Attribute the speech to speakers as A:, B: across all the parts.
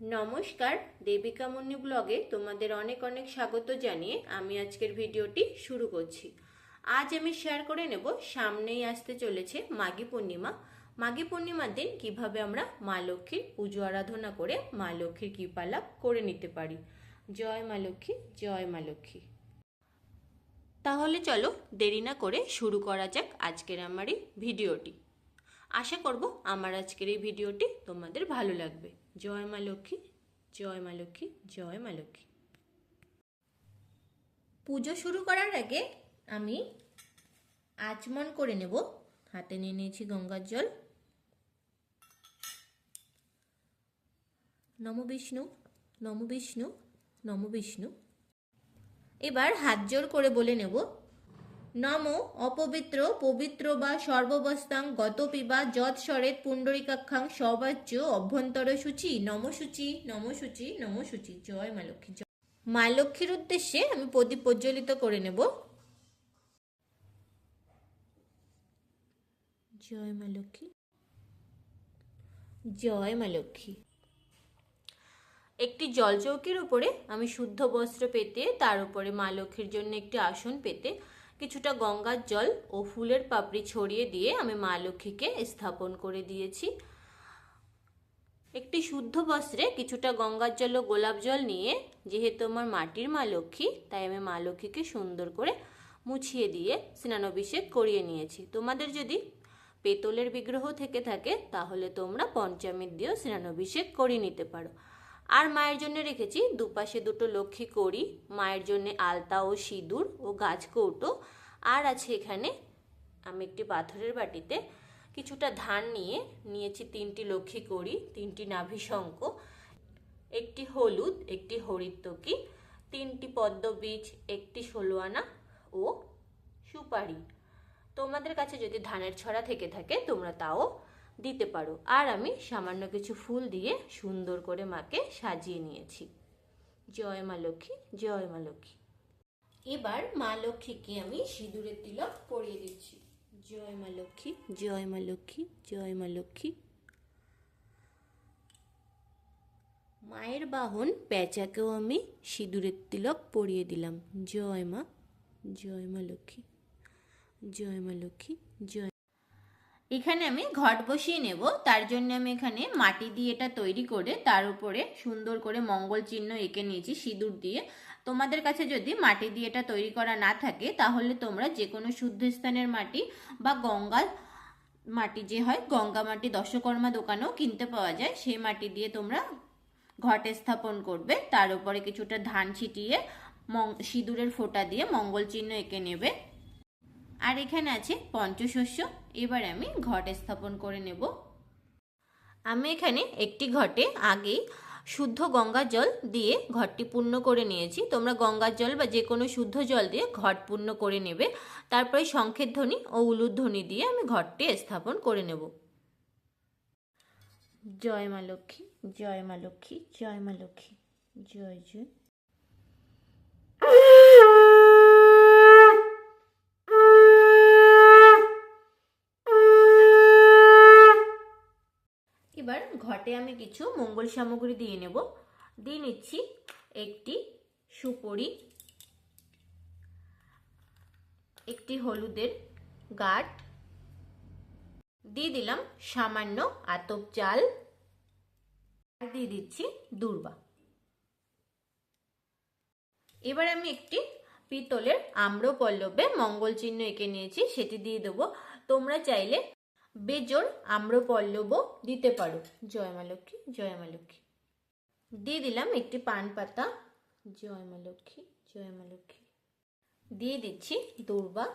A: নমস্কার, দেবিকা মুন্নি ব্লগে তোমাদের অনেক অনেক স্বাগত জানিয়ে আমি আজকের ভিডিওটি শুরু করছি। আজ আমি শেয়ার করে নেব সামনেই আসতে চলেছে মাঘী পূর্ণিমা। মাঘী পূর্ণিমার দিন কীভাবে আমরা মা লক্ষ্মীর পুজো আরাধনা করে মা লক্ষ্মীর কৃপা লাভ করে নিতে পারি। জয় মা লক্ষ্মী, জয় মা লক্ষ্মী। তাহলে চলো দেরি না করে শুরু করা যাক আজকের আমার এই ভিডিওটি। আশা করব আমার আজকের এই ভিডিওটি তোমাদের ভালো লাগবে। জয় মা লক্ষ্মী, জয় মা লক্ষ্মী, জয় মা লক্ষ্মী। পুজো শুরু করার আগে আমি আচমন করে নেব। হাতে নিয়ে নিয়েছি গঙ্গার জল। নম বিষ্ণু নম বিষ্ণু নম বিষ্ণু। এবার হাত জোর করে বলে নেব। নম অপবিত্র, পবিত্র বা সর্ববস্তাং গত পিবা যৎ স্বরেত পুণ্ডরিকাক্ষাং সবাচ্য অভ্যন্তর সূচি। নম সূচি নম সূচি নম সূচি। জয় মা লক্ষ্মী, জয়। মা লক্ষ্মীর উদ্দেশ্যে আমি প্রদীপ প্রজ্বলিত করে নেব। জয় মা লক্ষ্মী, জয় মা লক্ষ্মী। একটি জলচৌকির উপরে আমি শুদ্ধ বস্ত্র পেতে, তার উপরে মা লক্ষ্মীর জন্য একটি আসন পেতে কিছুটা গঙ্গার জল ও ফুলের পাপড়ি ছড়িয়ে দিয়ে আমি মা লক্ষ্মীকে স্থাপন করে দিয়েছি। একটি শুদ্ধ বস্ত্রে কিছুটা গঙ্গার জল ও গোলাপ জল নিয়ে, যেহেতু আমার মাটির মা লক্ষ্মী, তাই আমি মা লক্ষ্মীকে সুন্দর করে মুছিয়ে দিয়ে স্নানাভিষেক করিয়ে নিয়েছি। তোমাদের যদি পেতলের বিগ্রহ থেকে থাকে, তাহলে তোমরা পঞ্চামৃত দিয়েও স্নানাভিষেক করিয়ে নিতে পারো। আর মায়ের জন্য রেখেছি দুপাশে দুটো লক্ষ্মী করি মায়ের জন্য আলতা ও সিঁদুর ও গাছ কৌটো। আর আছে এখানে আমি একটি পাথরের বাটিতে কিছুটা ধান নিয়ে নিয়েছি তিনটি লক্ষ্মী করি তিনটি নাভিশঙ্ক একটি হলুদ, একটি হরিতকি তিনটি পদ্মবীজ একটি ষোলোয়ানা ও সুপারি। তোমাদের কাছে যদি ধানের ছড়া থেকে থাকে তোমরা তাও দিতে পারো। আর আমি সামান্য কিছু ফুল দিয়ে সুন্দর করে মাকে সাজিয়ে নিয়েছি। জয় মা লক্ষ্মী, জয় মা লক্ষ্মী। এবার মা লক্ষ্মীকে আমি সিঁদুরের তিলক পরিয়ে দিচ্ছি। জয় মা লক্ষ্মী, জয় মা লক্ষ্মী, জয় মা লক্ষ্মী। মায়ের বাহন পেঁচাকেও আমি সিঁদুরের তিলক পরিয়ে দিলাম। জয় মা জয় মা লক্ষ্মী, জয় মা লক্ষ্মী, জয় এখানে আমি ঘট বসিয়ে নেব। তার জন্য আমি এখানে মাটি দিয়ে এটা তৈরি করে তার উপরে সুন্দর করে মঙ্গল চিহ্ন এঁকে নিয়েছি সিঁদুর দিয়ে। তোমাদের কাছে যদি মাটি দিয়ে এটা তৈরি করা না থাকে, তাহলে তোমরা যে কোনো শুদ্ধ স্থানের মাটি বা গঙ্গার মাটি যে হয়, গঙ্গা মাটি দশকর্মা দোকানেও কিনতে পাওয়া যায়। সেই মাটি দিয়ে তোমরা ঘট স্থাপন করবে। তার উপরে কিছুটা ধান ছিটিয়ে সিঁদুরের ফোঁটা দিয়ে মঙ্গল চিহ্ন এঁকে নেবে। আর এখানে আছে পঞ্চশস্য। এবার আমি ঘট স্থাপন করে নেব। আমি এখানে একটি ঘটে আগেই শুদ্ধ গঙ্গা জল দিয়ে ঘরটি পূর্ণ করে নিয়েছি। তোমরা গঙ্গার জল বা যে কোনো শুদ্ধ জল দিয়ে ঘট পূর্ণ করে নেবে। তারপরে শঙ্খের ধ্বনি ও উলুর ধ্বনি দিয়ে আমি ঘরটি স্থাপন করে নেব। জয় মা লক্ষ্মী, জয় মা লক্ষ্মী, জয় মা লক্ষ্মী, জয় জয়। ঘটে আমি কিছু মঙ্গল সামগ্রী দিয়ে নেব। দিয়ে নিচ্ছি একটি সুপরি, একটি হলুদের গাঠ দিয়ে দিলাম সামান্য আতপ চাল আর দিয়ে দিচ্ছি দুর্বা। এবার আমি একটি পিতলের আম্রপল্লবে মঙ্গল চিহ্ন এঁকে নিয়েছি, সেটি দিয়ে দেবো। তোমরা চাইলে বেজোর আম্রপল্লবও দিতে পারো। জয় মা লক্ষ্মী, জয় মা লক্ষ্মী। দিয়ে দিলাম একটি পান পাতা। জয় মা লক্ষ্মী, জয় মা লক্ষ্মী। দিয়ে দিচ্ছি দুর্বা।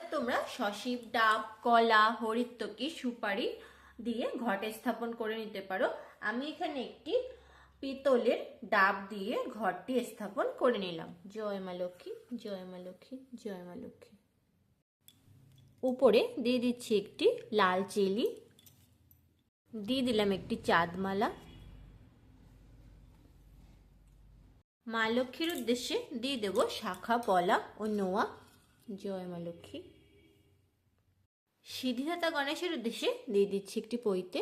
A: তোমরা সশিব ডাব, কলা হরিত্বকি সুপারি দিয়ে ঘটে স্থাপন করে নিতে পারো। আমি এখানে একটি পিতলের ডাব দিয়ে ঘরটি স্থাপন করে নিলাম। জয় মা লক্ষ্মী, জয় মা লক্ষ্মী, জয় মা লক্ষ্মী। উপরে দিয়ে দিচ্ছি একটি লাল চিলি। দিয়ে দিলাম একটি চাঁদমালা। মা লক্ষ্মীর উদ্দেশ্যে দিয়ে দেব শাখা, পলা ও নোয়া। জয় মা লক্ষ্মী। সিদ্ধিদাতা গণেশের উদ্দেশ্যে দিয়ে দিচ্ছি একটি পইতে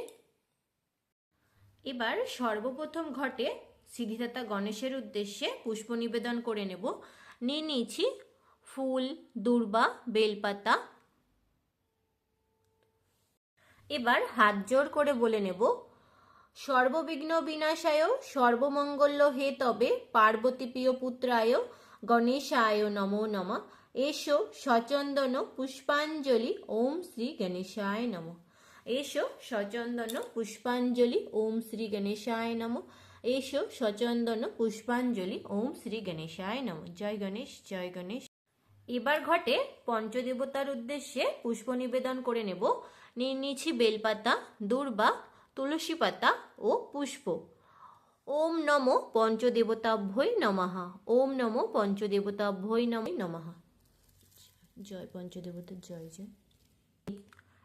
A: এবার সর্বপ্রথম ঘটে সিদ্ধিদাতা গণেশের উদ্দেশ্যে পুষ্প নিবেদন করে নেব। নিয়ে নিয়েছি ফুল, দুর্বা, বেলপাতা এবার হাত জোর করে বলে নেব, সর্ববিঘ্ন বিনাশায়, সর্বমঙ্গল্য হে তবে পার্বতী প্রিয় পুত্রায়, গণেশায় নমো নম। এসো সচন্দন পুষ্পাঞ্জলি, ওম শ্রী গণেশায় নম। এসো সচন্দন পুষ্পাঞ্জলি, ওম শ্রী গণেশায় নম। এসো সচন্দন পুষ্পাঞ্জলি, ওম শ্রী গণেশায় নম। জয় গণেশ জয় গণেশ। এবার ঘটে পঞ্চদেবতার উদ্দেশ্যে পুষ্প নিবেদন করে নেব। নিয়েছি বেলপাতা, দূর্বা, তুলসী পাতা ও পুষ্প। ওম নম পঞ্চদেবতাভ্যই নমঃ। ওম নম পঞ্চদেবতাভ্যই নম নমঃ। জয় পঞ্চদেবতার জয় জয়।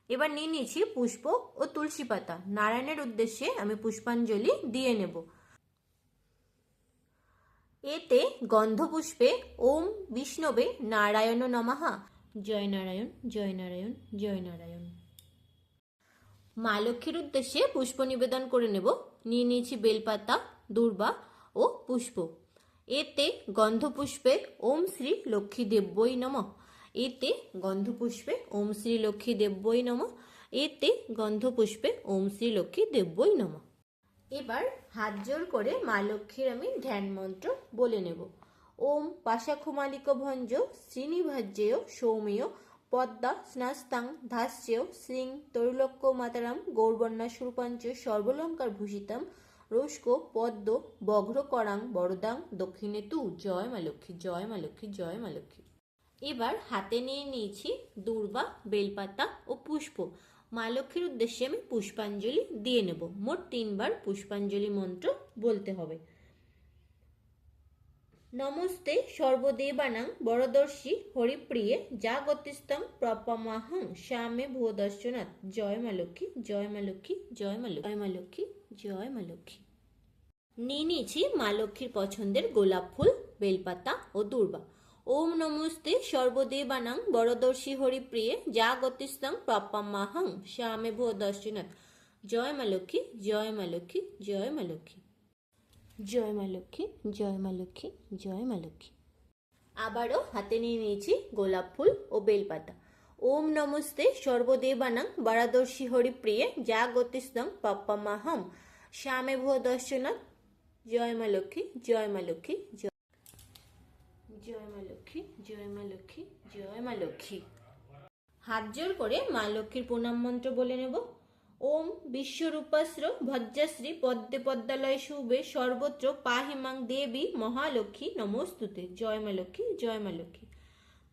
A: এবার নিয়ে নিয়েছি পুষ্প ও তুলসী পাতা। নারায়ণের উদ্দেশ্যে আমি পুষ্পাঞ্জলি দিয়ে নেব। এতে গন্ধপুষ্পে ওম বিষ্ণবে নারায়ণ নমঃ। জয় নারায়ণ জয় নারায়ণ জয় নারায়ণ। মা লক্ষ্মীর উদ্দেশ্যে পুষ্প নিবেদন করে নেব। নিয়ে নিয়েছি বেলপাতা, দূর্বা ও পুষ্প। এতে গন্ধপুষ্পে ওম শ্রী লক্ষ্মী দেব্যই নম। এতে গন্ধপুষ্পে ওম শ্রী লক্ষ্মী দেব্যই নম। এতে গন্ধপুষ্পে ওম শ্রী লক্ষ্মী দেব্যই নম। এবার হাত জোর করে মা লক্ষ্মীর আমি ধ্যান মন্ত্র বলে নেব। ওম পাশাখুমালিক ভঞ্জ শ্রীনিভাজ্যেয় সৌমেয় পদ্মা, স্নাস্তাং ধাস্যেয় শ্রীং তৈলক্য মাতারাম, গৌরবর্ণা, সুরপাঞ্চ, সর্বলঙ্কার ভূষিতাম, রোস্ক, পদ্ম বঘ্রকরাং বরদাং, দক্ষিণে তু জয় মা লক্ষ্মী, জয় মা লক্ষ্মী, জয় মা লক্ষ্মী। এবার হাতে নিয়ে নিয়েছি দূর্বা, বেলপাতা ও পুষ্প। মা লক্ষ্মীর উদ্দেশ্যে আমি পুষ্পাঞ্জলি দিয়ে নেব। মোট তিনবার পুষ্পাঞ্জলি মন্ত্র বলতে হবে। নমস্তে, সর্বদেবানাং বরদর্শী হরিপ্রিয়ে যা গতিস্তং প্রপমাহং শ্যামে ভুবদর্শনাথ জয় মা লক্ষ্মী, জয় মা লক্ষ্মী, জয় মা জয় মা লক্ষ্মী, জয় মা লক্ষ্মী। নিয়ে নিয়েছি মা লক্ষ্মীর পছন্দের গোলাপ ফুল, বেলপাতা ও দুর্বা। ওম নমস্তে, সর্বদেবানাং বরদর্শী হরিপ্রিয়ে যা গতিস্তং প্রপমাহং শ্যামে ভুবদর্শনাথ জয় মা লক্ষ্মী, জয় মা লক্ষ্মী, জয় মা লক্ষ্মী। জয় মা লক্ষ্মী, জয় মা লক্ষ্মী, জয় মা লক্ষ্মী। আবারও হাতে নিয়ে নিয়েছি গোলাপ ফুল ও বেলপাতা। ওম নমস্তে সর্বদেবানাং বারাদর্শী হরিপ্রিয়ে যা গতিস্তং পপ্পামাহম। শ্যামে ভুয় দর্শনাথ জয় মা লক্ষ্মী, জয় মা লক্ষ্মী, জয় জয় মা লক্ষ্মী, জয় মা লক্ষ্মী, জয় মা লক্ষ্মী। হাত জোর করে মা লক্ষ্মীর প্রণাম মন্ত্র বলে নেব। ওম বিশ্বরূপাশ্র ভজ্রাশ্রী পদ্মে পদ্মালয় শুভে সর্বত্র পাহিমাং দেবী মহালক্ষ্মী নমস্তুতে। জয় মা লক্ষ্মী, জয় মা লক্ষ্মী।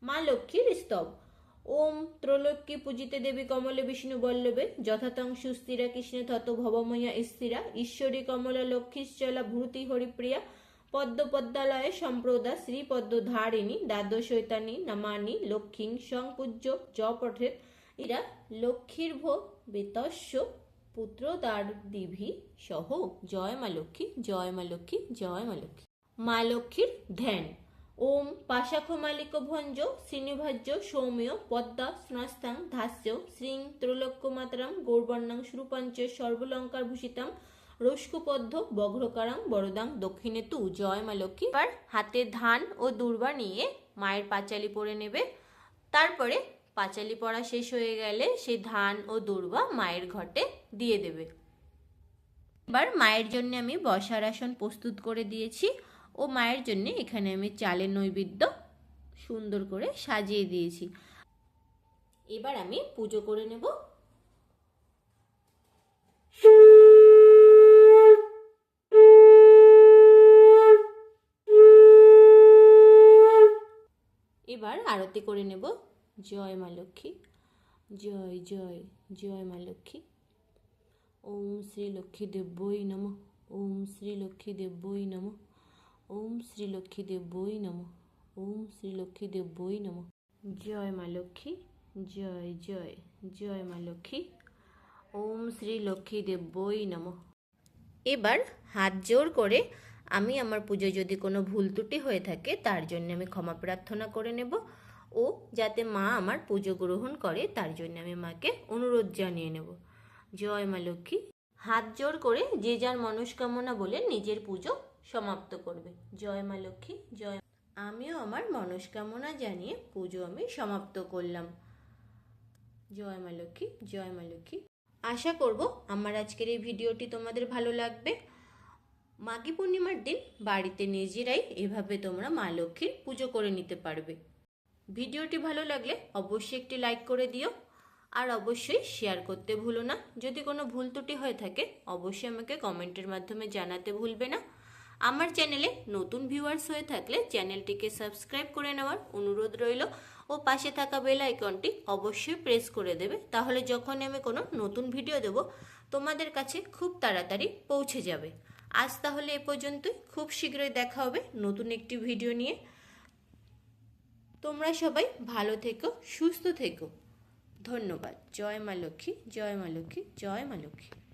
A: মা লক্ষ্মীর স্তব। ওম ত্রৈলোক্যে পূজিতে দেবী কমলে বিষ্ণু বল্লভে, যথাতং সুস্থিরা কৃষ্ণে তত ভবময়া স্থিরা, ঈশ্বরী কমলা লক্ষ্মীশ্চলা ভূতি হরিপ্রিয়া পদ্ম পদ্মালয়ে সম্প্রদা শ্রীপদ্ম ধারিণী দ্বাদশৈতানী নামানি, লক্ষ্মীং সংপূজ্য জপঠেত ইরা লক্ষ্মীর ভো বেতস্য পুত্রদার দিভি সহ। জয় মা লক্ষ্মী, জয় মা লক্ষ্মী, জয় মা লক্ষ্মী। মা লক্ষ্মীর ধ্যান। ওম পাশাখ মালিক ভঞ্জ, শ্রীনিভাজ্য, সৌম্য, পদ্মা স্নাস্তাং ধাস্য, শ্রীং, ত্রৈলোক্য মাতরাম, গৌরবর্ণাং সুরূপাঞ্চ, সর্বলঙ্কার ভূষিতাম রস্কুপদ্ধ বঘ্রকারাং, বরদাং, দক্ষিণে তু। জয় মা লক্ষ্মী। এবার হাতে ধান ও দুর্বা নিয়ে মায়ের পাঁচালি পরে নেবে। তারপরে পাঁচালি পড়া শেষ হয়ে গেলে সেই ধান ও দুর্বা মায়ের ঘটে দিয়ে দেবে। এবার মায়ের জন্য আমি বসার আসন প্রস্তুত করে দিয়েছি ও মায়ের জন্য এখানে আমি চালের নৈবেদ্য সুন্দর করে সাজিয়ে দিয়েছি। এবার আমি পুজো করে নেব। এবার আরতি করে নেব। জয় মা লক্ষ্মী, জয় জয় জয় মা লক্ষ্মী। ওম শ্রী লক্ষ্মী দেব্যই নম, ওম শ্রী লক্ষ্মী দেব্যই নম, ওম শ্রী লক্ষ্মী দেব্যই নম, ওম শ্রী লক্ষ্মী দেব্যই নম। জয় মা লক্ষ্মী, জয় জয় জয় মা লক্ষ্মী, ওম শ্রী লক্ষ্মী দেব্যই নম। এবার হাত জোর করে আমি আমার পুজোয় যদি কোনো ভুল ত্রুটি হয়ে থাকে, তার জন্য আমি ক্ষমা প্রার্থনা করে নেব। ও যাতে মা আমার পুজো গ্রহণ করে, তার জন্য আমি মাকে অনুরোধ জানিয়ে নেব। জয় মা লক্ষ্মী। হাত জোর করে যে যার মনস্কামনা বলে নিজের পুজো সমাপ্ত করবে। জয় মা লক্ষ্মী, জয়। আমিও আমার মনস্কামনা জানিয়ে পুজো আমি সমাপ্ত করলাম। জয় মা লক্ষ্মী, জয় মা লক্ষ্মী। আশা করব আমার আজকের এই ভিডিওটি তোমাদের ভালো লাগবে। মাঘী পূর্ণিমার দিন বাড়িতে নিজেরাই এভাবে তোমরা মা লক্ষ্মীর পুজো করে নিতে পারবে। ভিডিওটি ভালো লাগলে অবশ্যই একটি লাইক করে দিও। আর অবশ্যই শেয়ার করতে ভুলো না। যদি কোনো ভুল ত্রুটি হয়ে থাকে, অবশ্যই আমাকে কমেন্টের মাধ্যমে জানাতে ভুলবে না। আমার চ্যানেলে নতুন ভিউয়ার্স হয়ে থাকলে চ্যানেলটিকে সাবস্ক্রাইব করে নেওয়ার অনুরোধ রইল ও পাশে থাকা বেল আইকনটি অবশ্যই প্রেস করে দেবে। তাহলে যখন আমি কোনো নতুন ভিডিও দেব, তোমাদের কাছে খুব তাড়াতাড়ি পৌঁছে যাবে। আজ তাহলে এ পর্যন্তই। খুব শীঘ্রই দেখা হবে নতুন একটি ভিডিও নিয়ে। তোমরা সবাই ভালো থেকো, সুস্থ থেকো। ধন্যবাদ। জয় মা লক্ষ্মী, জয় মা লক্ষ্মী, জয় মা লক্ষ্মী।